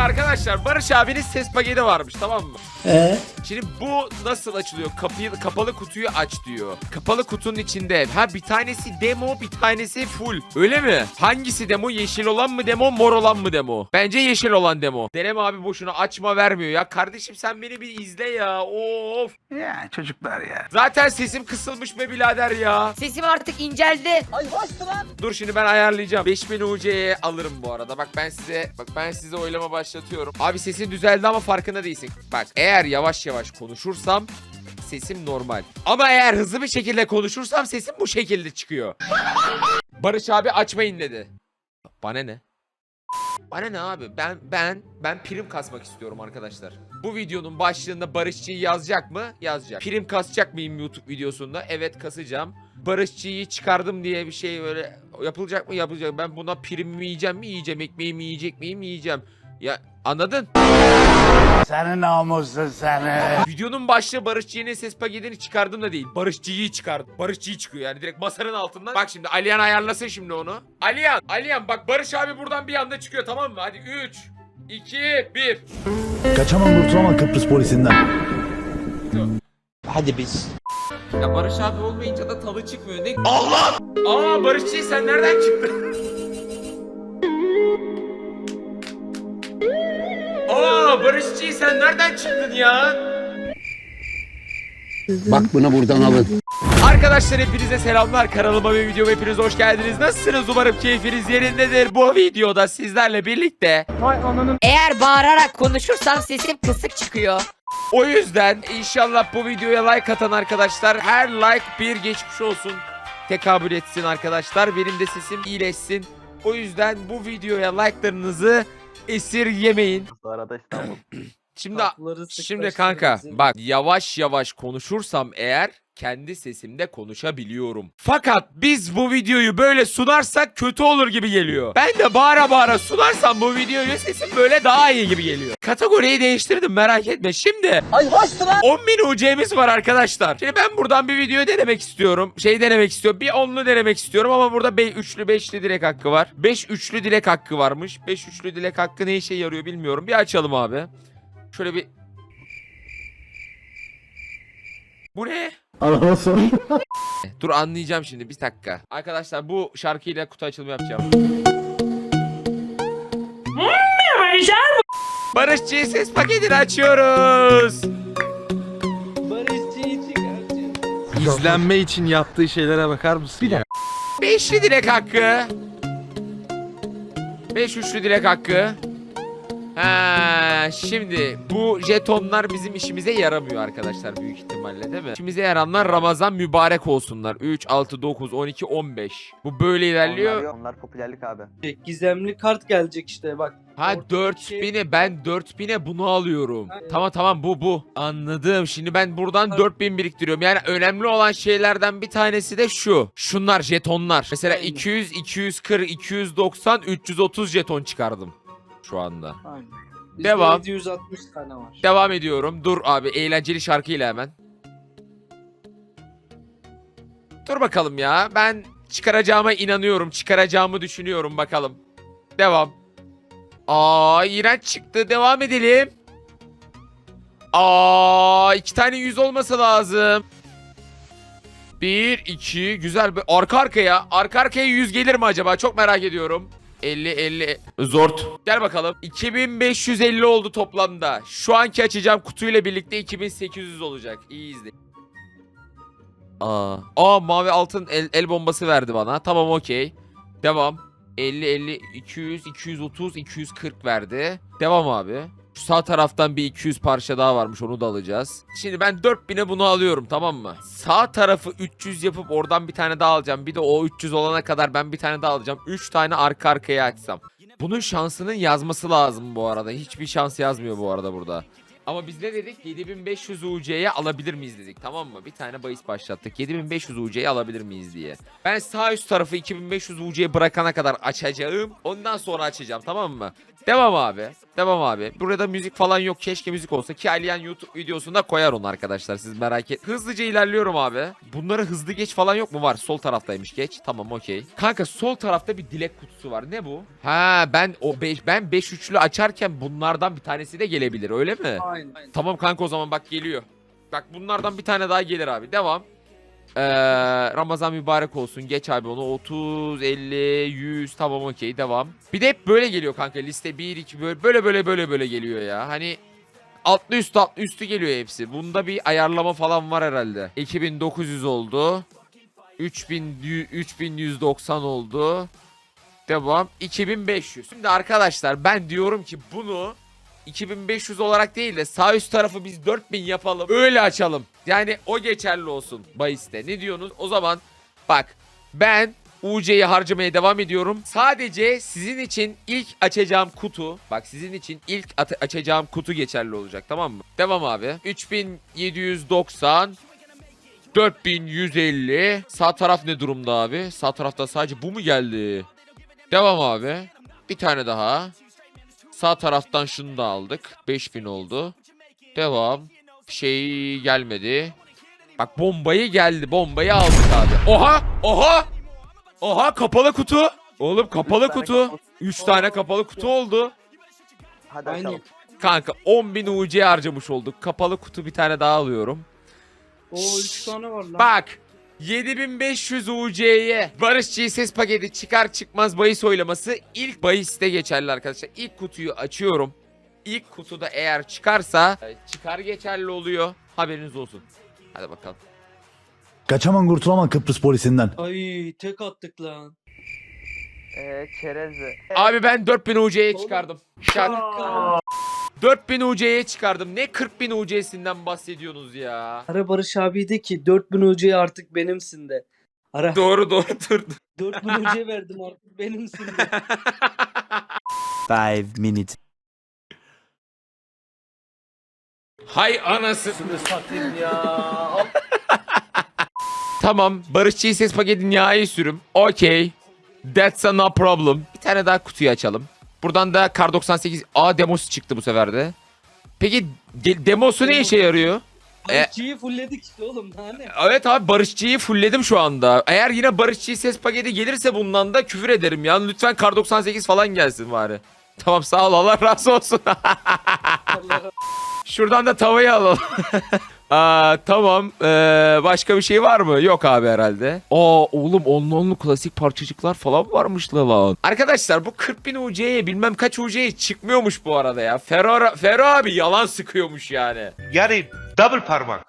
Şimdi arkadaşlar Barış abinin ses paketi varmış tamam mı? Ee? Şimdi bu nasıl açılıyor? Kapıyı, kapalı kutuyu aç diyor. Kapalı kutunun içinde ha bir tanesi demo bir tanesi full. Öyle mi? Hangisi demo? Yeşil olan mı demo mor olan mı demo? Bence yeşil olan demo. Deneme abi boşuna açma vermiyor ya. Kardeşim sen beni bir izle ya. Of. Ya çocuklar ya. Zaten sesim kısılmış be birader ya. Sesim artık inceldi. Dur şimdi ben ayarlayacağım. 5000 UC'ye alırım bu arada. Bak ben size bak ben size oylama başlatıyorum. Abi sesin düzeldi ama farkında değilsin. Bak eğer yavaş yavaş konuşursam sesim normal. Ama eğer hızlı bir şekilde konuşursam sesim bu şekilde çıkıyor. Barış abi açmayın dedi. Bana ne? Bana ne abi? Ben ben ben prim kasmak istiyorum arkadaşlar. Bu videonun başlığında Barışçı'yı yazacak mı? Yazacak. Prim kasacak mıyım YouTube videosunda? Evet kasacağım. Barışçı'yı çıkardım diye bir şey böyle yapılacak mı? Yapılacak. Ben buna prim mi yiyeceğim mi? Yiyeceğim. Ekmeğimi yiyecek miyim? Yiyeceğim. Ya anladın? Senin namusun seni. Videonun başlığı Barışçı'nın ses paketini çıkardım da değil. Barışçı'yı çıkardım. Barışçı'yı çıkıyor yani direkt masanın altından. Bak şimdi Aliyan ayarlasın şimdi onu. Aliyan, Aliyan bak Barış abi buradan bir anda çıkıyor tamam mı? Hadi 3, 2, 1. Kaçamam kurtulamam Kıbrıs polisinden. Hadi biz. Ya Barış abi olmayınca da tadı çıkmıyor. Ne? Allah! Aa Barışçı sen nereden çıktın? Barışçı sen nereden çıktın ya? Bak bunu buradan alın. Arkadaşlar hepinize selamlar. Kanalıma ve videoma hepiniz hoş geldiniz. Nasılsınız? Umarım keyfiniz yerindedir. Bu videoda sizlerle birlikte Eğer bağırarak konuşursam sesim kısık çıkıyor. o yüzden inşallah bu videoya like atan arkadaşlar her like bir geçmiş olsun tekabül etsin arkadaşlar. Benim de sesim iyileşsin. O yüzden bu videoya like'larınızı esirgemeyin. Arada İstanbul. Şimdi şimdi kanka bak yavaş yavaş konuşursam eğer kendi sesimde konuşabiliyorum. Fakat biz bu videoyu böyle sunarsak kötü olur gibi geliyor. Ben de bağıra bağıra sunarsam bu videoyu sesim böyle daha iyi gibi geliyor. Kategoriyi değiştirdim merak etme. Şimdi Ay 10 bin UC'miz var arkadaşlar. Şimdi ben buradan bir video denemek istiyorum. Şey denemek istiyorum. Bir onlu denemek istiyorum ama burada be üçlü beşli dilek hakkı var. 5 üçlü dilek hakkı varmış. 5 üçlü dilek hakkı ne işe yarıyor bilmiyorum. Bir açalım abi. Şöyle bir... Bu ne? Araba sor. Dur anlayacağım şimdi bir dakika. Arkadaşlar bu şarkıyla kutu açılımı yapacağım. Barışçı ses paketini açıyoruz. İzlenme için yaptığı şeylere bakar mısın? Bir Beşli dilek hakkı. Beş üçlü dilek hakkı. Ha, şimdi bu jetonlar bizim işimize yaramıyor arkadaşlar büyük ihtimalle değil mi? İşimize yaranlar Ramazan mübarek olsunlar. 3, 6, 9, 12, 15. Bu böyle ilerliyor. Onlar, onlar popülerlik abi. Gizemli kart gelecek işte bak. Ha Ortadaki 4000'e ben 4000'e bunu alıyorum. Evet. Tamam tamam bu bu. Anladım. Şimdi ben buradan Ha. 4000 biriktiriyorum. Yani önemli olan şeylerden bir tanesi de şu. Şunlar jetonlar. Mesela Aynen. 200, 240, 290, 330 jeton çıkardım şu anda. Aynen. Bizde Devam. 760 tane var. Devam ediyorum. Dur abi eğlenceli şarkıyla hemen. Dur bakalım ya. Ben çıkaracağıma inanıyorum. Çıkaracağımı düşünüyorum bakalım. Devam. Aa iğrenç çıktı. Devam edelim. Aa iki tane yüz olması lazım. Bir, iki, güzel. bir Arka arkaya. Arka arkaya yüz gelir mi acaba? Çok merak ediyorum. 50, 50. Zort. Gel bakalım. 2550 oldu toplamda. Şu anki açacağım kutuyla birlikte 2800 olacak. İyi izle. Aa. Aa mavi altın el, el bombası verdi bana. Tamam okey. Devam. 50, 50, 200, 230, 240 verdi. Devam abi. Şu sağ taraftan bir 200 parça daha varmış onu da alacağız. Şimdi ben 4000'e bunu alıyorum tamam mı? Sağ tarafı 300 yapıp oradan bir tane daha alacağım. Bir de o 300 olana kadar ben bir tane daha alacağım. 3 tane arka arkaya açsam. Bunun şansının yazması lazım bu arada. Hiçbir şans yazmıyor bu arada burada. Ama biz ne dedik? 7500 UC'ye alabilir miyiz dedik tamam mı? Bir tane bahis başlattık. 7500 UC'ye alabilir miyiz diye. Ben sağ üst tarafı 2500 UC'ye bırakana kadar açacağım. Ondan sonra açacağım tamam mı? Devam abi. Devam abi. Burada müzik falan yok. Keşke müzik olsa. Ki Aliyen YouTube videosunda koyar onu arkadaşlar. Siz merak et. Hızlıca ilerliyorum abi. Bunlara hızlı geç falan yok mu? Var. Sol taraftaymış geç. Tamam okey. Kanka sol tarafta bir dilek kutusu var. Ne bu? Ha ben o beş, ben 5 üçlü açarken bunlardan bir tanesi de gelebilir. Öyle mi? Aynen. Aynen. Tamam kanka o zaman bak geliyor. Bak bunlardan bir tane daha gelir abi. Devam. Ee, Ramazan mübarek olsun. Geç abi onu. 30, 50, 100 tamam okey devam. Bir de hep böyle geliyor kanka. Liste 1, 2 böyle böyle böyle böyle böyle geliyor ya. Hani altlı üstü altlı üstü geliyor hepsi. Bunda bir ayarlama falan var herhalde. 2900 oldu. 3000, 3190 oldu. Devam. 2500. Şimdi arkadaşlar ben diyorum ki bunu 2500 olarak değil de sağ üst tarafı biz 4000 yapalım. Öyle açalım. Yani o geçerli olsun bahiste. Ne diyorsunuz? O zaman bak ben UC'yi harcamaya devam ediyorum. Sadece sizin için ilk açacağım kutu, bak sizin için ilk açacağım kutu geçerli olacak tamam mı? Devam abi. 3790 4150 Sağ taraf ne durumda abi? Sağ tarafta sadece bu mu geldi? Devam abi. Bir tane daha. Sağ taraftan şunu da aldık. 5000 oldu. Devam. Şey gelmedi. Bak bombayı geldi. Bombayı aldık abi. Oha! Oha! Oha kapalı kutu. Oğlum kapalı Üç tane kutu. kapalı- 3 tane kapalı kutu oldu. Hadi açalım. Kanka 10.000 UC harcamış olduk. Kapalı kutu bir tane daha alıyorum. Oo 3 tane var lan. Bak 7500 UC'ye Barış ses paketi çıkar çıkmaz bahis oylaması ilk bahiste geçerli arkadaşlar. İlk kutuyu açıyorum. İlk kutuda eğer çıkarsa e, çıkar geçerli oluyor. Haberiniz olsun. Hadi bakalım. Kaçaman kurtulamam Kıbrıs polisinden. Ay tek attık lan. Ee, çerezli. Abi ben 4000 UC'ye çıkardım. Şak. Şaka. 4000 UC'ye çıkardım. Ne 40000 UC'sinden bahsediyorsunuz ya? Ara Barış abi de ki 4000 UC artık benimsin de. Ara Doğru doğru dur. 4000 UC verdim artık benimsin de. Five minutes. Hay anası. tamam. Barışçı ses paketin nihai sürüm. Okey. That's a no problem. Bir tane daha kutuyu açalım. Buradan da Kar 98 A demosu çıktı bu sefer de. Peki de- demosu ne işe yarıyor? E- Barışçıyı fullledik işte oğlum daha ne? Evet abi Barışçı'yı fullledim şu anda. Eğer yine Barışçı ses paketi gelirse bundan da küfür ederim ya. Lütfen Kar 98 falan gelsin bari. Tamam sağ ol Allah razı olsun. Şuradan da tavayı alalım. Aa, tamam. Ee, başka bir şey var mı? Yok abi herhalde. Aa oğlum onlu onlu klasik parçacıklar falan varmış la lan. Arkadaşlar bu 40 bin UC'ye bilmem kaç UC'ye çıkmıyormuş bu arada ya. Ferro, Ferro abi yalan sıkıyormuş yani. Yani double parmak.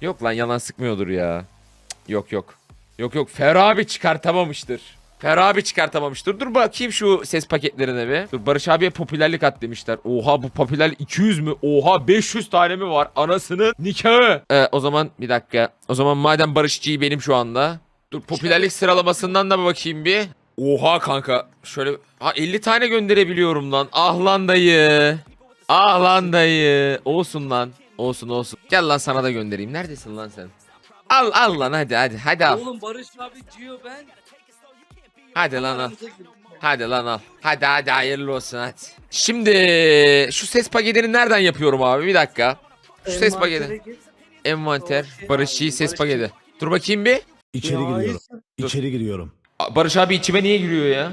Yok lan yalan sıkmıyordur ya. Cık, Yok yok. Yok yok Ferro abi çıkartamamıştır. Ferro abi çıkartamamıştır. Dur bakayım şu ses paketlerine bir. Dur Barış abiye popülerlik at demişler. Oha bu popüler 200 mü? Oha 500 tane mi var? Anasının nikahı. Ee, o zaman bir dakika. O zaman madem Barışçı'yı benim şu anda. Dur popülerlik sıralamasından da bir bakayım bir. Oha kanka. Şöyle ha 50 tane gönderebiliyorum lan. Ah lan dayı. Ah lan dayı. Olsun lan. Olsun olsun. Gel lan sana da göndereyim. Neredesin lan sen? Al al lan hadi hadi hadi al. Oğlum Barış abi Gio ben. Hadi lan al. Hadi lan al. Hadi hadi hayırlı olsun hadi. Şimdi şu ses paketini nereden yapıyorum abi? Bir dakika. Şu ses paketi. Envanter. Abi, ses paketi. Dur bakayım bir. İçeri giriyorum. İçeri giriyorum. Barış abi içime niye giriyor ya?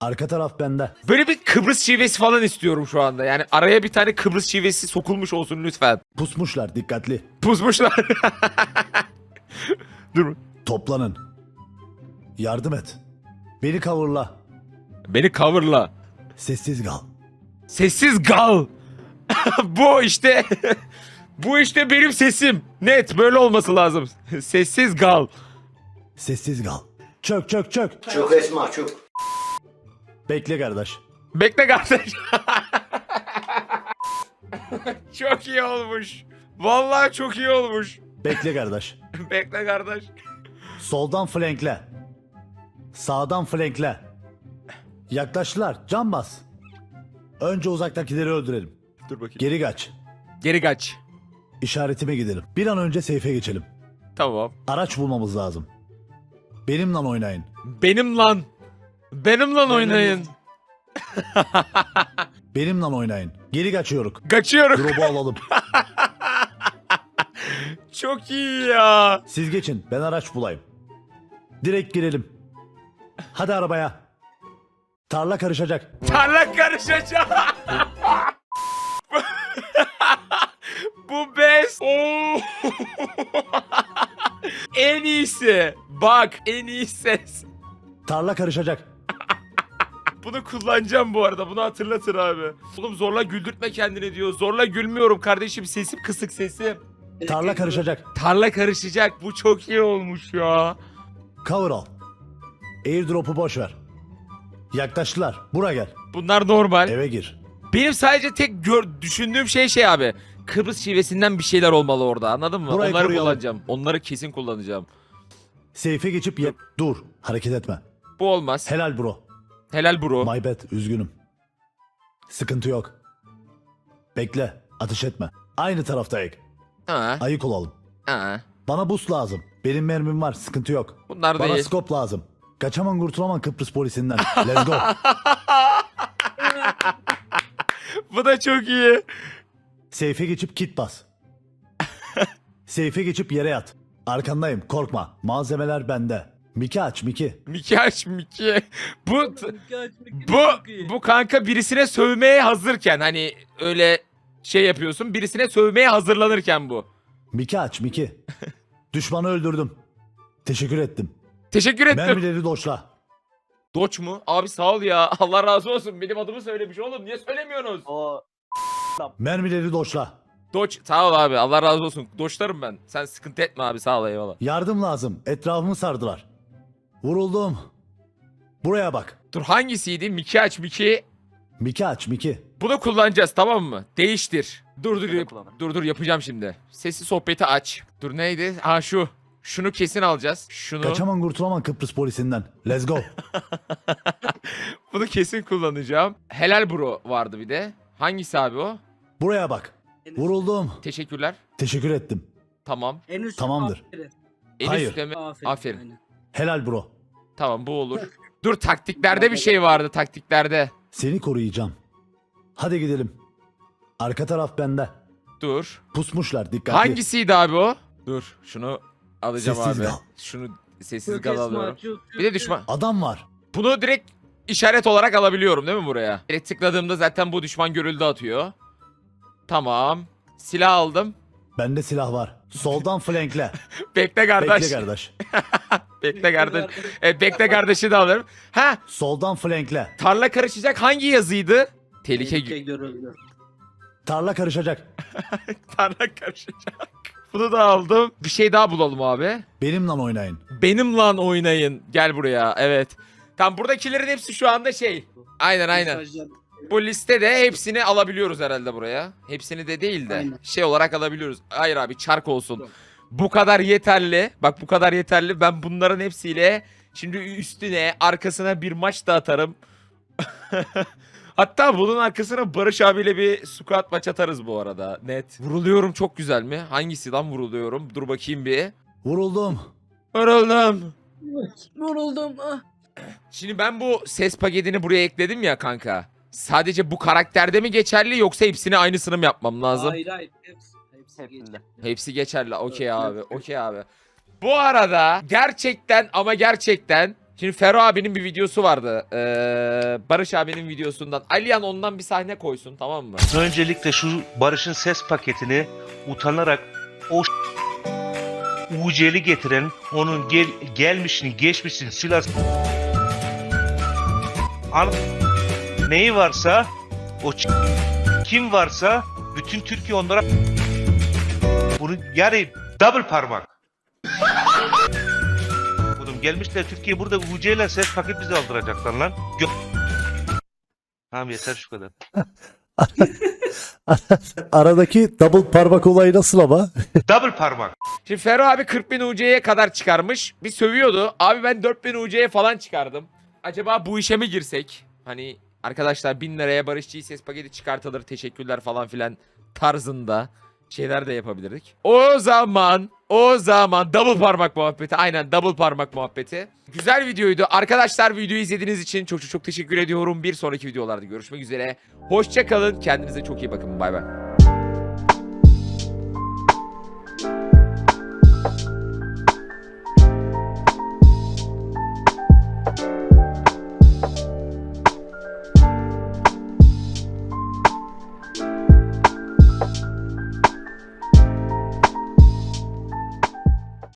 Arka taraf bende. Böyle bir Kıbrıs şivesi falan istiyorum şu anda. Yani araya bir tane Kıbrıs şivesi sokulmuş olsun lütfen. Pusmuşlar dikkatli. Pusmuşlar. Dur. Toplanın. Yardım et. Beni kavurla. Beni coverla. Sessiz kal. Sessiz gal. Bu işte. Bu işte benim sesim. Net böyle olması lazım. Sessiz gal. Sessiz kal. Çök çök çök. Çok esma çok. Bekle kardeş. Bekle kardeş. çok iyi olmuş. Vallahi çok iyi olmuş. Bekle kardeş. Bekle kardeş. Soldan flankle. Sağdan flankle. Yaklaştılar. Can bas. Önce uzaktakileri öldürelim. Dur bakayım. Geri kaç. Geri kaç. İşaretime gidelim. Bir an önce seyfe geçelim. Tamam. Araç bulmamız lazım. Benimle oynayın. Benim lan. Benim lan oynayın. Benimle oynayın. Geri kaçıyoruz. Kaçıyorum. Drop'u alalım. Çok iyi ya. Siz geçin. Ben araç bulayım. Direkt girelim. Hadi arabaya. Tarla karışacak. Tarla karışacak. Bu best. En iyisi. Bak en iyi ses. Tarla karışacak. Bunu kullanacağım bu arada. Bunu hatırlatır abi. Oğlum zorla güldürtme kendini diyor. Zorla gülmüyorum kardeşim. Sesim kısık sesim. Tarla karışacak. Tarla karışacak. Bu çok iyi olmuş ya. Cover al. Airdrop'u boş ver. Yaklaştılar. Buraya gel. Bunlar normal. Eve gir. Benim sadece tek gör, düşündüğüm şey şey abi. Kıbrıs şivesinden bir şeyler olmalı orada anladın mı? Burayı Onları koruyalım. kullanacağım. Onları kesin kullanacağım. Seyfe geçip ye- Dur. Hareket etme. Bu olmaz. Helal bro. Helal bro. My bad. Üzgünüm. Sıkıntı yok. Bekle. Ateş etme. Aynı taraftayız. Ha, Ayık olalım. ha. Bana bus lazım. Benim mermim var. Sıkıntı yok. Bunlar Bana değil. skop lazım. Kaçamam kurtulamam Kıbrıs polisinden. Let's go. Bu da çok iyi. Seyfe geçip kit bas. Seyfe geçip yere yat. Arkandayım korkma. Malzemeler bende. Miki aç Miki. Miki aç Miki. Bu bu bu kanka birisine sövmeye hazırken hani öyle şey yapıyorsun. Birisine sövmeye hazırlanırken bu. Miki aç Miki. Düşmanı öldürdüm. Teşekkür ettim. Teşekkür ettim. Mermileri doşla. Doç mu? Abi sağ ol ya. Allah razı olsun. Benim adımı söylemiş oğlum. Niye söylemiyorsunuz? O Mermileri doşla. Doç sağ ol abi. Allah razı olsun. Doçlarım ben. Sen sıkıntı etme abi. Sağ ol eyvallah. Yardım lazım. Etrafımı sardılar. Vuruldum. Buraya bak. Dur hangisiydi? Miki aç Miki. Miki aç Miki. Bunu kullanacağız tamam mı? Değiştir. Dur dur Şöyle yap- kullanırım. dur dur yapacağım şimdi. Sesi sohbeti aç. Dur neydi? Ha şu. Şunu kesin alacağız. Şunu. Kaçamam kurtulamam Kıbrıs polisinden. Let's go. Bunu kesin kullanacağım. Helal bro vardı bir de. Hangisi abi o? Buraya bak. Vuruldum. Teşekkürler. Teşekkür ettim. Tamam. En üst Tamamdır. Aferin. En Hayır. üstte mi? Aferin. Aferin. aynen. Helal bro. Tamam bu olur. Dur taktiklerde bir şey vardı taktiklerde. Seni koruyacağım. Hadi gidelim. Arka taraf bende. Dur. Pusmuşlar dikkatli. Hangisiydi abi o? Dur şunu alacağım Sessiz abi. kal. Şunu sessiz kal alıyorum. Bir de düşman. Adam var. Bunu direkt işaret olarak alabiliyorum değil mi buraya? Direkt tıkladığımda zaten bu düşman görüldü atıyor. Tamam. Silah aldım. Bende silah var. Soldan flankle. Bekle kardeş. Bekle kardeş. Bekle kardeş. Evet, bekle kardeşi de alırım. Ha Soldan flankle. tarla karışacak hangi yazıydı? Tehlike, Tehlike görüldü. Tarla karışacak. tarla karışacak. Bunu da aldım. Bir şey daha bulalım abi. Benimle oynayın. Benim lan oynayın. Gel buraya. Evet. Tam buradakilerin hepsi şu anda şey. Aynen aynen. Mesajlar- Bu listede hepsini alabiliyoruz herhalde buraya. Hepsini de değil de Aynen. şey olarak alabiliyoruz. Hayır abi çark olsun. Bu kadar yeterli. Bak bu kadar yeterli. Ben bunların hepsiyle şimdi üstüne arkasına bir maç da atarım. Hatta bunun arkasına Barış abiyle bir squat maç atarız bu arada. Net. Vuruluyorum çok güzel mi? Hangisi lan vuruluyorum? Dur bakayım bir. Vuruldum. Vuruldum. Vuruldum. Ah. Şimdi ben bu ses paketini buraya ekledim ya kanka. Sadece bu karakterde mi geçerli yoksa hepsini aynısını mı yapmam lazım? Hayır hayır. Hepsi, hepsi hepsinde. Hepsi geçerli. Okey abi. Okey abi. Bu arada gerçekten ama gerçekten Şimdi Fero abinin bir videosu vardı. Ee, Barış abinin videosundan. Aliyan ondan bir sahne koysun tamam mı? Öncelikle şu Barış'ın ses paketini utanarak o UC'li getiren onun gel, gelmişini geçmişini silah An neyi varsa o kim varsa bütün Türkiye onlara bunu yani double parmak. Oğlum gelmişler Türkiye burada UC ile ses paket bizi aldıracaklar lan. Gö- tamam yeter şu kadar. Aradaki double parmak olayı nasıl ama? Double parmak. Şimdi Fero abi 40 bin UC'ye kadar çıkarmış. Bir sövüyordu. Abi ben 4 bin UC'ye falan çıkardım. Acaba bu işe mi girsek? Hani arkadaşlar 1000 liraya Barışçı ses paketi çıkartılır teşekkürler falan filan tarzında şeyler de yapabilirdik. O zaman O zaman double parmak muhabbeti. Aynen double parmak muhabbeti. Güzel videoydu. Arkadaşlar videoyu izlediğiniz için çok çok teşekkür ediyorum. Bir sonraki videolarda görüşmek üzere. Hoşça kalın. Kendinize çok iyi bakın. Bay bay.